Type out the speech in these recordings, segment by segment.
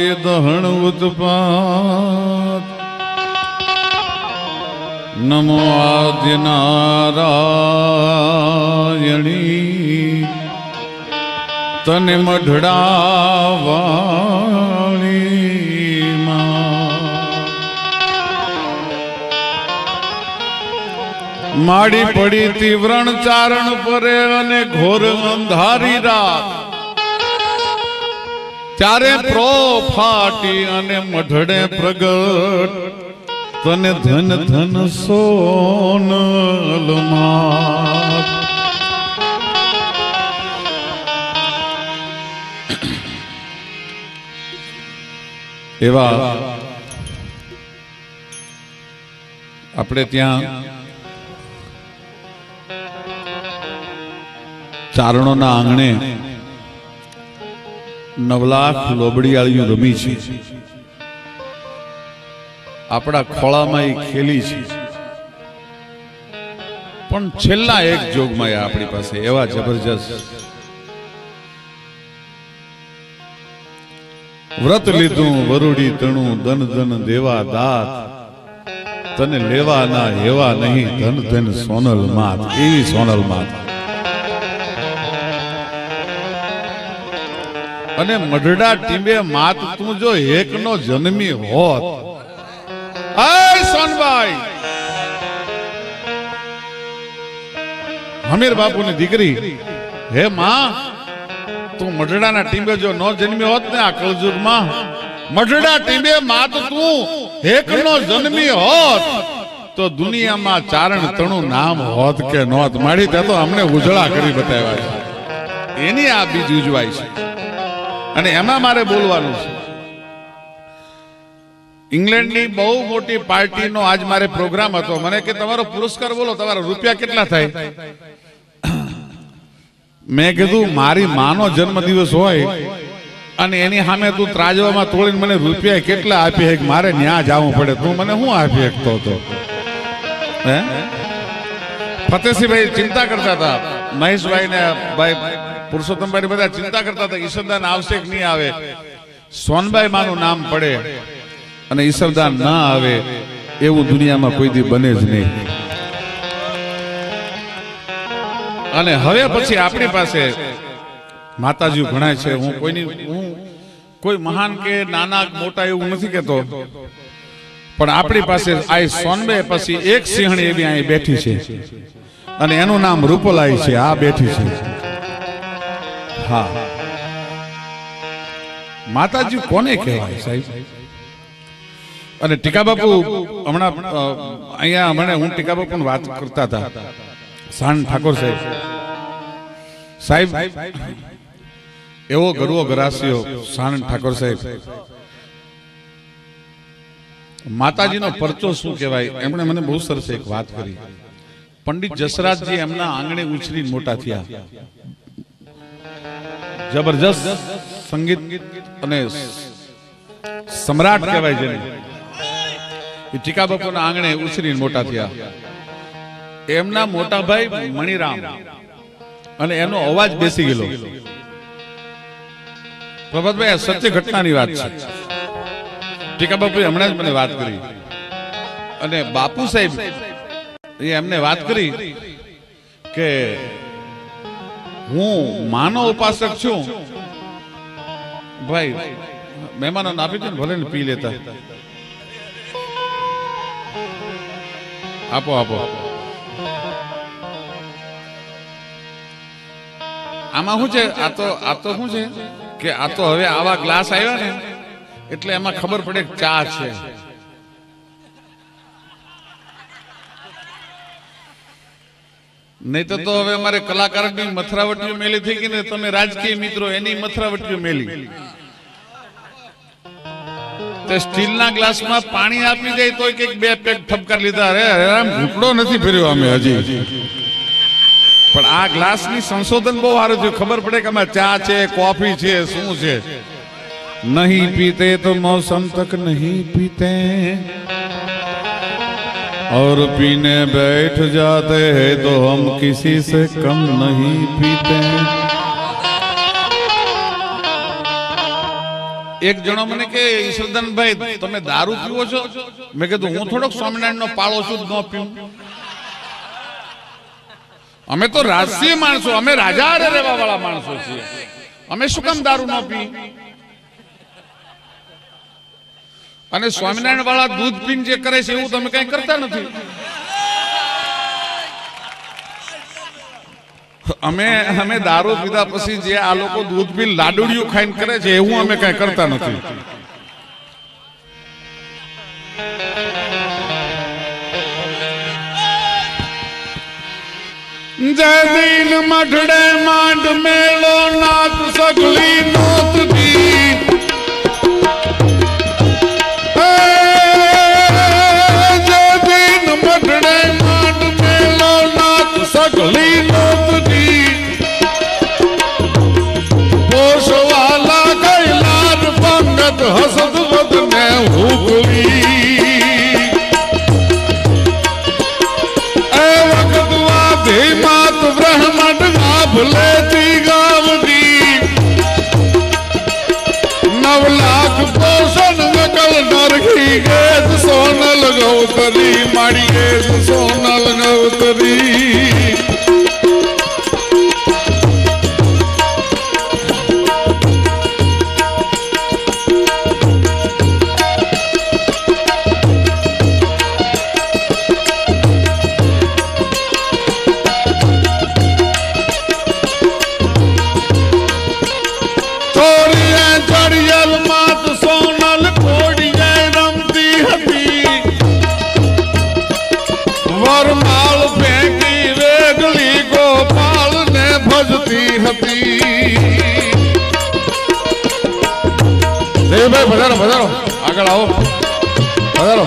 થાય દહણ ઉત્પાત. નમો આદ્ય નારાયણી. તને મઢડાવાણી માડી પડી તીવ્રણ ચારણ પરે અને ઘોર અંધારી રાત. ત્યારે પ્રો ફાટી અને મઢડે પ્રગટ. તને ધન ધન સોનલમાં એવા આપણે ત્યાં ચારણોના આંગણે નવલાખ લોબડીયાળીઓ રમી છે. આપણા ખોળામાં એ ખેલી છે. પણ છેલ્લા એક જોગમાં આપણી પાસે એવા જબરજસ્ત વ્રત લીધું વરુડી તણું દન દન દેવા દાત. તને લેવા ના હેવા નહીં ધન ધન સોનલ માત. એવી સોનલ માત. અને મઢડા ટીમે માત તું જો એકનો જન્મી હોત. આય સોનબાઈ! હમીર બાપુની દીકરી, હે માં, તું મઢડાના ટીમે જો ન જન્મી હોત ને આ કળજુગમાં મઢડા ટીમે માત તું એકનો જન્મી હોત, તો દુનિયામાં ચારણ તણું નામ હોત કે નોત માડી તે તો અમને ઉજળા કરી બતાવ્યા છે. એની આ બીજ ઉજવાય છે. અને એમાં મારે બોલવાનું છે. ઇંગ્લેન્ડની બહુ મોટી પાર્ટીનો આજ મારે પ્રોગ્રામ હતો. મને કે તમારો પુરસ્કાર બોલો, તમારા રૂપિયા કેટલા થાય? મેં કીધું, મારી માનો જન્મદિવસ હોય અને એની સામે તું ત્રાજવામાં તોડીને મને રૂપિયા કેટલા આપી હે મારે ન્યા જવું પડે? તું મને શું આપી શકતો હતો? હે? ફતેસિંહભાઈ ચિંતા કરતા હતા. મહેશભાઈ ને ભાઈ પુરુષોત્તમભાઈ બધા ચિંતા કરતા હતા ઈશ્વરદાન આવશે કે નહીં આવે? સોનબાઈ માનું નામ પડે અને ઈશ્વરદાન ના આવે, એવું દુનિયામાં કોઈ દી બને જ નહીં. અને હવે પછી આપણી પાસે માતાજી ભણાય છે, હું કોઈની, હું કોઈ મહાન કે નાના મોટા એવું નથી કેતો પણ આપણી પાસે આ સોનબે પછી એક સિંહણી એવી અહીં બેઠી છે. અને એનું નામ રૂપલાઈ છે, આ બેઠી છે. હા. માતાજી કોને કહેવાય સાહેબ? અને ટીકા બાપુ હમણાં અહીંયા હમણાં હું ટીકા બાપુ વાત કરતા હતા. સાણ ઠાકોર સાહેબ. સાહેબ એવો ગરવો ગરાસ્યો સાણંદ ઠાકોર સાહેબ. માતાજીનો પરચો શું કહેવાય? એમણે મને બહુ સરસ એક વાત કરી. પંડિત જસરાજજી એમના આંગણે ઉછરી મોટા થયા. જબરજસ્ત સંગીત અને સમ્રાટ કહેવાય જેને. એ ટીકા બાપુના આંગણે ઉછરી મોટા થયા. એમના મોટા ભાઈ મણિરામ. અને એનો અવાજ બેસી ગયેલો. પ્રભાતભાઈ, આ સત્ય ઘટનાની વાત છે. ટીકા બાપુએ હમણાં જ મને વાત કરી. અને બાપુ સાહેબ એમને વાત કરી કે હું માનો ઉપાસક છું. ભાઈ મહેમાનો આપી દે ને ભલે ને પી લેતા. આપો આપો. આમાં શું છે? આ તો આ તો શું છે? કે આ તો હવે આવા ગ્લાસ આવ્યા ને એટલે એમાં ખબર પડે ચા છે. નહીં તો હવે અમારે કલાકારની મથરાવટીઓ મેલી થઈ ગઈ ને તમે રાજકીય મિત્રો એની મથરાવટીઓ મેલી. તે સ્ટીલના ગ્લાસમાં પાણી આપી જાય તો એક બે પેક ઠપકાર લીધા. અરે આમ ઘૂંટડો નથી ફેર્યો અમે હજી. પણ આ ગ્લાસની સંશોધન બહુ સારું થયું. ખબર પડે કે આમાં ચા છે, કોફી છે, શું છે? નહીં પીતે તો મોસમ તક નહીં પીતે. और पीने बैठ जाते हैं तो हम किसी से कम नहीं पीते એક જણો મને કે ઈશ્વરદાનભાઈ તમે દારૂ પીવો છો મેં કીધું હું થોડોક સ્વામિનારાયણ નો પાળો છું જ ન પીવું અમે તો રાજસીય માણસો અમે રાજા હારે રહેવા વાળા માણસો છીએ અમે શું કામ દારૂ ન પી અને સ્વામિનારાયણ વાળા દૂધ પીન જે કરે છે, એવું તમે કઈ કરતા નથી. અમે અમે દારૂ પીધા પછી જે આ લોકો દૂધ પી લાડુડિયું ખાઈને કરે છે, એવું અમે કઈ કરતા નથી. જય દિન મઢડે માંડ મેળો નાથ, સગલી નોત સોનલ માળીએ સોનલ ગૌતરી ભજતી હતી. દેવભાઈ વધારો વધારો. આગળ આવો. વધારો.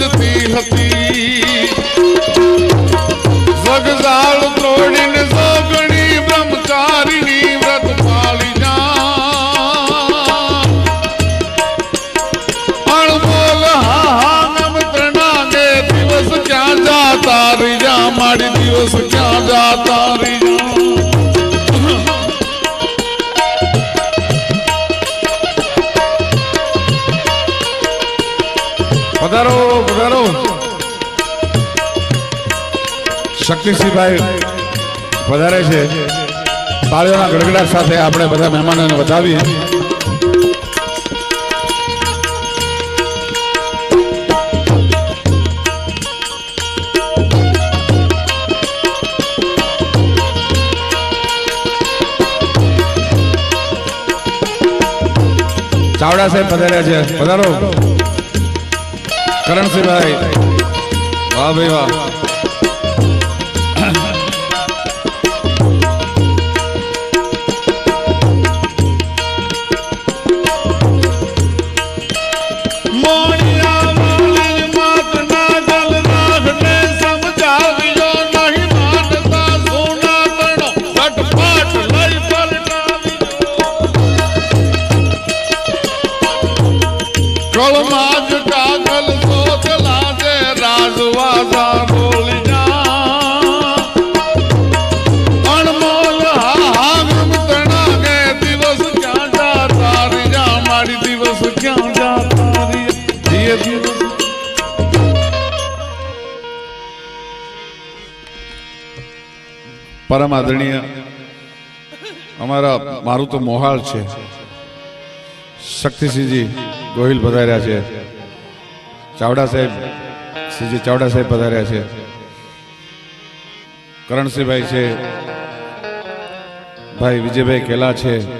રમતી હતી. વરમાલ ફેંકી શક્તિસિંહભાઈ વધારે છે. તાળીઓના ગડગડાટ સાથે આપણે બધા મહેમાનોને વધાવીએ. ચાવડા સાહેબ પધાર્યા છે. પધારો કરણસિંહભાઈ. વાહ ભાઈ વાહ. દિવસ ક્યાં જા તારી જા દિવસ ક્યાં જા તારી પરમ આદરણીય, અમારા મારું તો મોહાળ છે. શક્તિસિંહજી ગોહિલ પધાર્યા છે. ચાવડા સાહેબ, શ્રીજી ચાવડા સાહેબ પધાર્યા છે. કરણસિંહભાઈ છે. ભાઈ વિજયભાઈ કેલા છે.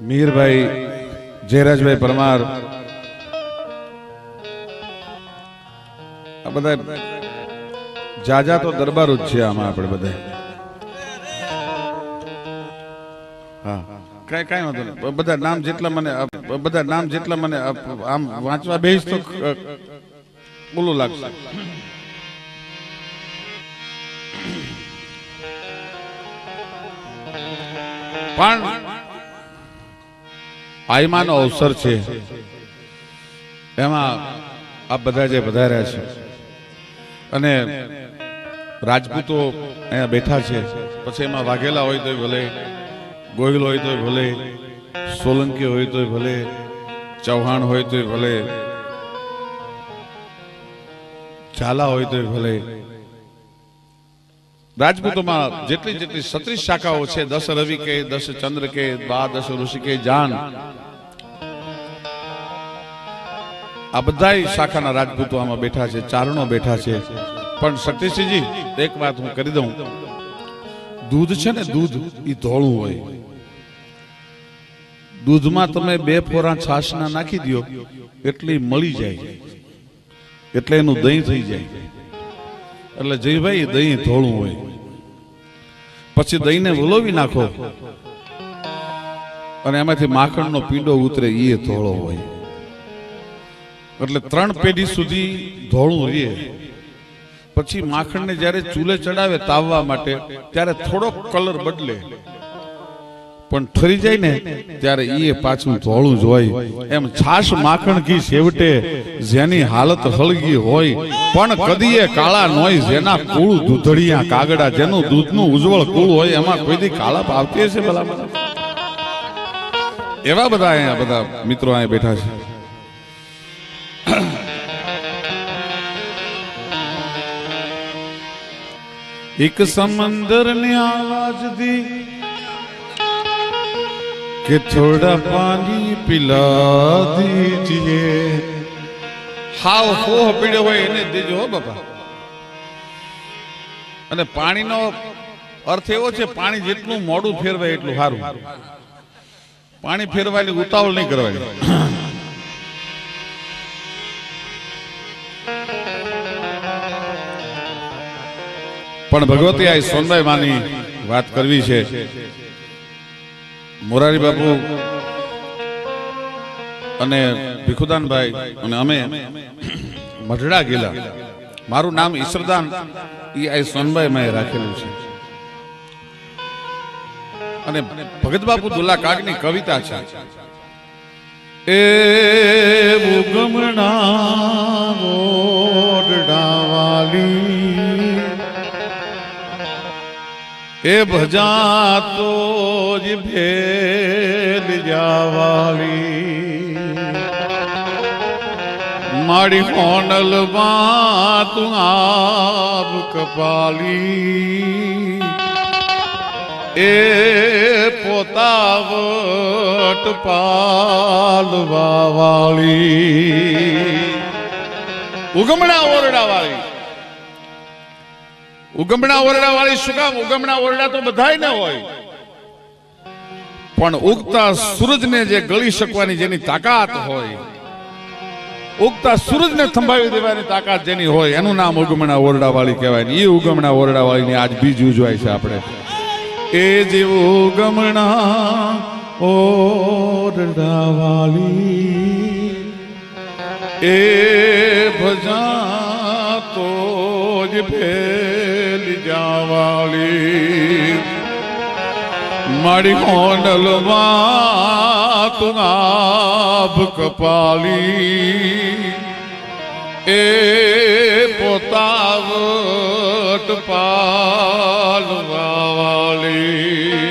મીરભાઈ, જયરાજભાઈ પરમાર. આ બધા જાજા તો દરબાર જ છે આમાં આપણે બધા. કઈ કઈ વાંધો નહીં. બધા નામ જેટલા મને બધા નામ જેટલા મને આમ વાંચવા બેસ તો બોલું લાગશે. પણ આયમાનો અવસર છે. એમાં આ બધા જે વધાર્યા છે. અને રાજપૂતો અહીંયા બેઠા છે. પછી એમાં વાઘેલા હોય તો ભલે ગોહિલ હોય તોય ભલે, સોલંકી હોય તોય ભલે, ચૌહાણ હોય તોય ભલે, ઝાલા હોય તોય ભલે. રાજપૂતોમાં જેટલી જેટલી સત્રીસ શાખાઓ છે, દસ રવિ કે, દસ ચંદ્ર કે દ્વાદશ ઋષિ કે, જાન, આ બધા શાખાના રાજપૂતો આમાં બેઠા છે, ચારણો બેઠા છે. પણ શક્તિસિંહજી એક વાત હું કરી દઉં. દૂધ છે ને દૂધ એ ધોળું હોય. દૂધમાં તમે બે ફોરા છાશના નાખી દો એટલી મળી જાય. એટલે એનું દહીં થઈ જાય. એટલે જયભાઈ દહીં ધોળું હોય. પછી દહીંને વલોવી નાખો. અને એમાંથી માખણનો પીંડો ઉતરે એ ધોળો હોય. એટલે ત્રણ પેઢી સુધી ધોળું રહે. પછી માખણને જ્યારે ચૂલે ચડાવે તાવવા માટે ત્યારે થોડોક કલર બદલે. પણ ઠરી જાય ને, ત્યારે એ પાછું ધોળું જ હોય. એમ છાશ માખણ ઘી છેવટે જેની હાલત હળગી હોય. પણ કદીએ કાળા નોય, જેના કુળ દૂધળિયા કાગડા, જેનું દૂધનું ઉજ્જવળ કુળ હોય, એમાં કોઈ કાળા આવતી હશે ભલા? એવા બધા અહીંયા બધા મિત્રો અહીંયા બેઠા છે. એક સમંદરની આવાજ દી કે થોડા પાણી પિલા દીજીએ. હાવ હોહ પીડ્યો હોય એને દેજો હો બાપા. અને પાણીનો અર્થ એવો છે, પાણી જેટલું મોડું ફેરવાય એટલું સારું. પાણી ફેરવાની ઉતાવળ નહીં કરવાની. પણ ભગવતી આ સોનભાઈ માની વાત કરવી છે મોરારી બાપુ અને ભીખુદાનભાઈ અને અમે મઢડા ગયેલા. મારું નામ ઈશ્વરદાન, એ આ સોનભાઈ રાખેલું છે. અને ભગત બાપુ દુલ્લા કાગની કવિતા છે. એ ઉગમણા ઓરડાવાલી એ ભજા તો જ ભેલ જાવાલી મારી હોનલમાં તું આબ કપાલી. એ પોતાવટ પાલવા વાળી ઉગમડા ઓરડા વાળી ઉગમણા ઓરડા વાળી શું કામ? ઉગમણા ઓરડા તો બધાય ને હોય. પણ ઉગતા સૂરજને જે ગળી શકવાની જેની તાકાત હોય, ઉગતા સૂરજને થંભાવી દેવાની તાકાત જેની હોય, એનું નામ ઉગમણા ઓરડા વાળી કહેવાય ને એ ઉગમણા ઓરડા વાળી આજ બીજ ઉજવાય છે આપણે. એ જેવું ઉગમણા ઓરડા વાળી, એ ભજા તો જ ફેલ વાળી મારી હોનલમાં તું આભ કપાલી. એ પોતાવટ પાલવા વાળી